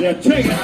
Yeah, check it.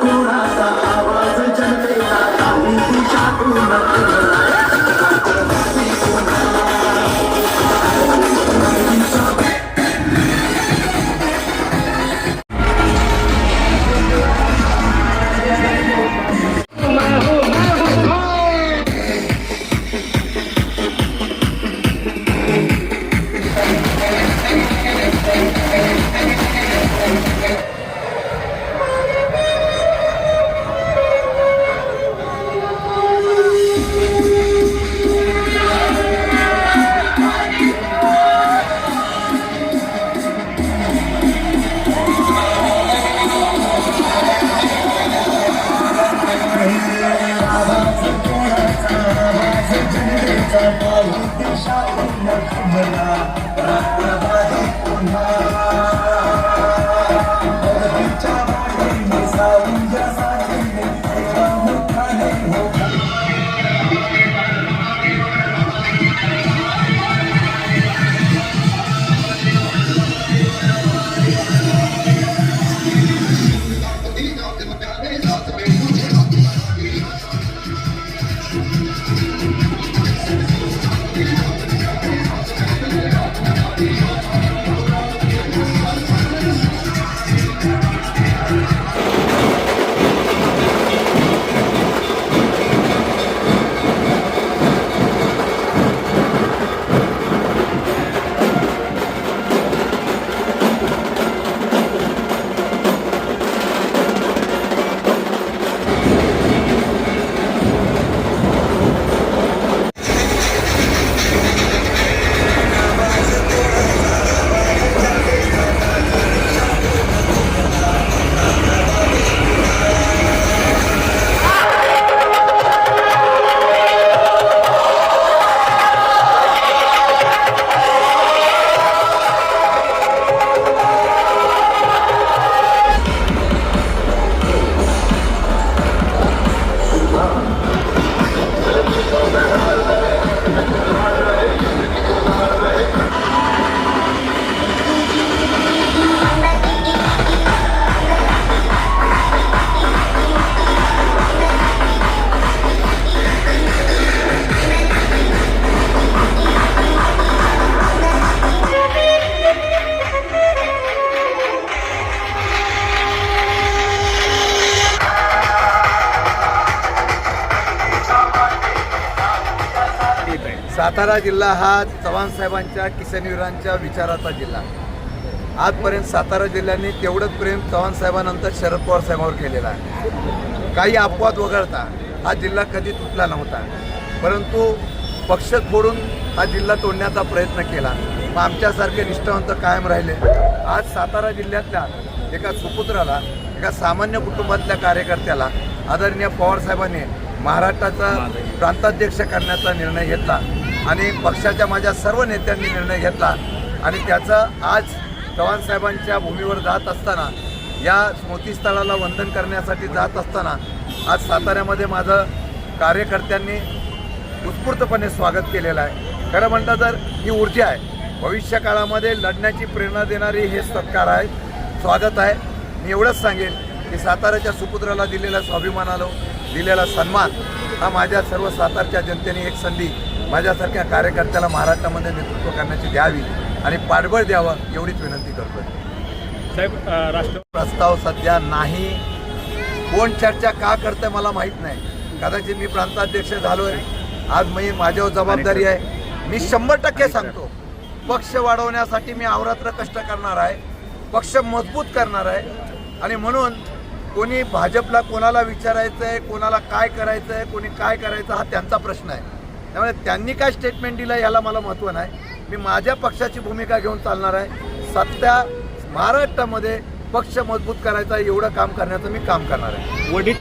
Al-Quran रत्न सातारा जिल्हा हा चव्हाण साहेबांच्या किसनवीरांच्या विचाराचा जिल्हा. आजपर्यंत सातारा जिल्ह्याने तेवढंच प्रेम चव्हाण साहेबांनंतर शरद पवार साहेबांवर केलेलं आहे. काही अपवाद वगळता हा जिल्हा कधी तुटला नव्हता. परंतु पक्ष फोडून हा जिल्हा तोडण्याचा प्रयत्न केला. मग आमच्यासारखे निष्ठावंत कायम राहिले. आज सातारा जिल्ह्यातल्या एका सुपुत्राला एका सामान्य कुटुंबातल्या कार्यकर्त्याला आदरणीय पवार साहेबांनी महाराष्ट्राचा प्रांताध्यक्ष करण्याचा निर्णय घेतला. आणि पक्षाच्या माझ्या सर्व नेत्यांनी निर्णय घेतला. आणि त्याचं आज चव्हाण साहेबांच्या भूमीवर जात असताना या स्मृतीस्थळाला वंदन करण्यासाठी जात असताना आज साताऱ्यामध्ये माझं कार्यकर्त्यांनी उत्स्फूर्तपणे स्वागत केलेलं आहे. खरं म्हणता तर ही ऊर्जा आहे. भविष्य काळामध्ये लढण्याची प्रेरणा देणारी हे सत्कार आहे स्वागत आहे. मी एवढंच सांगेन की साताऱ्याच्या सुपुत्राला दिलेला स्वाभिमानाला दिलेला सन्मान हा माझ्या सर्व सातारच्या जनतेने एक संधी माझ्यासारख्या कार्यकर्त्याला महाराष्ट्रामध्ये नेतृत्व करण्याची द्यावी आणि पाठबळ द्यावं एवढीच विनंती करतोय. साहेब राष्ट्र प्रस्ताव सध्या नाही. कोण चर्चा का करतं मला माहीत नाही. कदाचित मी प्रांताध्यक्ष झालोय. आज मी माझ्यावर जबाबदारी आहे. मी शंभर टक्के सांगतो पक्ष वाढवण्यासाठी मी अवरात्र कष्ट करणार आहे. पक्ष मजबूत करणार आहे. आणि म्हणून कोणी भाजपला कोणाला विचारायचं आहे कोणाला काय करायचं आहे कोणी काय करायचं हा त्यांचा प्रश्न आहे. त्यामुळे त्यांनी काय स्टेटमेंट दिलं याला मला महत्त्व नाही. मी माझ्या पक्षाची भूमिका घेऊन चालणार आहे. सध्या महाराष्ट्रामध्ये पक्ष मजबूत करायचा एवढं काम करण्याचं मी काम करणार आहे. वडील